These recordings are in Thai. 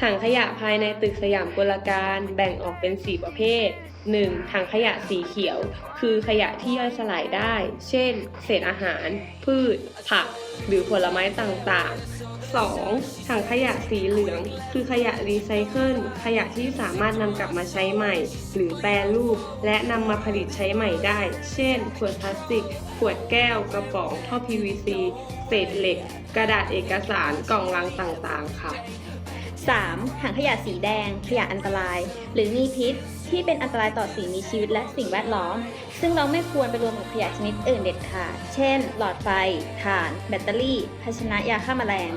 ถังขยะภายในตึกสยามกลการแบ่งออกเป็น 4 ประเภท 1. ถังขยะสีเขียว คือขยะที่ย่อยสลายได้ เช่น เศษอาหาร พืช ผัก หรือผลไม้ต่างๆ 2. ถังขยะสีเหลือง คือขยะรีไซเคิลขยะที่สามารถนำกลับมาใช้ใหม่ หรือแปรรูป และนำมาผลิตใช้ใหม่ได้ เช่น ขวดพลาสติก ขวดแก้ว กระป๋อง ท่อ PVC เศษเหล็ก กระดาษเอกสาร กล่องลังต่างๆ ค่ะ 3. ถังขยะสีแดง ขยะอันตราย หรือมีพิษ ที่เป็นอันตรายต่อสิ่งมีชีวิตและสิ่งแวดล้อม ซึ่งเราไม่ควรไปรวมกับขยะชนิดอื่นเด็ดขาด เช่น หลอดไฟ ถ่าน แบตเตอรี่ ภาชนะยาฆ่าแมลง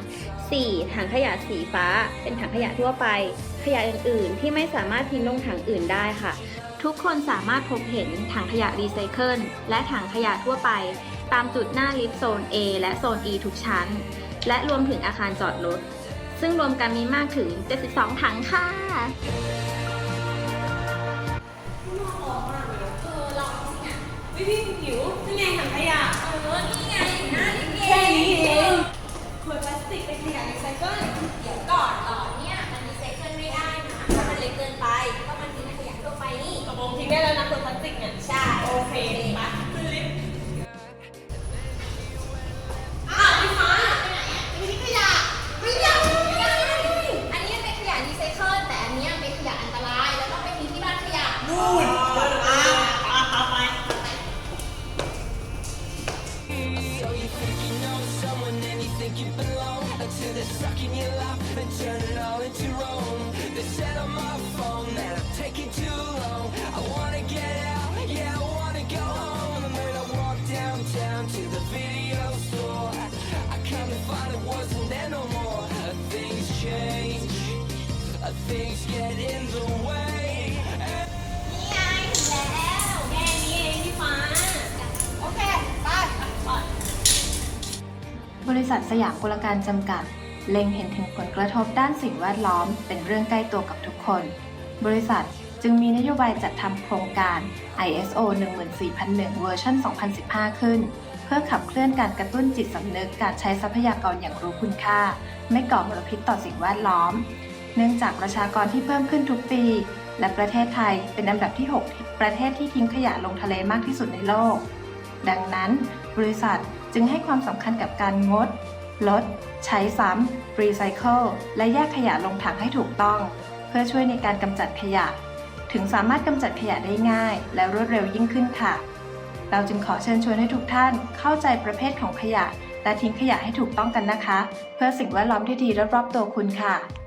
4. ถังขยะสีฟ้า เป็นถังขยะทั่วไป ขยะอื่น ๆ ที่ไม่สามารถทิ้งลงถังอื่นได้ค่ะ ทุกคนสามารถพบเห็นถังขยะรีไซเคิลและถังขยะทั่วไป ตามจุดหน้าลิฟต์โซน A และโซน E ทุกชั้น และรวมถึงอาคารจอดรถ ซึ่งรวมกันมีมากถึง 72 ถังค่ะพี่พี่หิวนี่ไงถังขยะเออนี่ไงหน้านี่แค่นี้เองขวดพลาสติกเป็นขยะรีไซเคิลเดี๋ยวก่อนหลอเนี่ยมันรีไซเคิลไม่ได้นะเพราะมันเล็กเกินไปก็มันทิ้งในขยะทั่วไปนี่ตกลงทิ้งได้แล้วนะขวดพลาสติกเนี่ยใช่โอเค นี่ไงถึงแล้วแค่นี้เองพี่ฟ้า โอเค ไปไปบริษัทสยามกุลการจำกัด เล็งเห็นถึงผลกระทบด้านสิ่งแวดล้อม เป็นเรื่องใกล้ตัวกับทุกคน บริษัทจึงมีนโยบายจัดทำโครงการ ISO 14001 เวอร์ชัน2015 ขึ้น เพื่อขับเคลื่อนการกระตุ้นจิตสำนึกการใช้ทรัพยากรอย่างรู้คุณค่า ไม่ก่อมลพิษต่อสิ่งแวดล้อม เนื่องจากประชากรที่เพิ่มขึ้นทุกปี และประเทศไทยเป็นอันดับที่ 6 ประเทศที่ทิ้งขยะลงทะเลมากที่สุดในโลก ดังนั้น บริษัทจึงให้ความสำคัญกับการงด ลด ใช้ซ้ำรีไซเคิลและแยกขยะลงถังให้ถูกต้อง เพื่อช่วยในการกำจัดขยะ ถึงสามารถกำจัดขยะได้ง่าย และรวดเร็วยิ่งขึ้นค่ะ เราจึงขอเชิญชวนให้ทุกท่านเข้าใจประเภทของขยะ และทิ้งขยะให้ถูกต้องกันนะคะ เพื่อสิ่งแวดล้อมที่ดีรอบๆตัวคุณค่ะ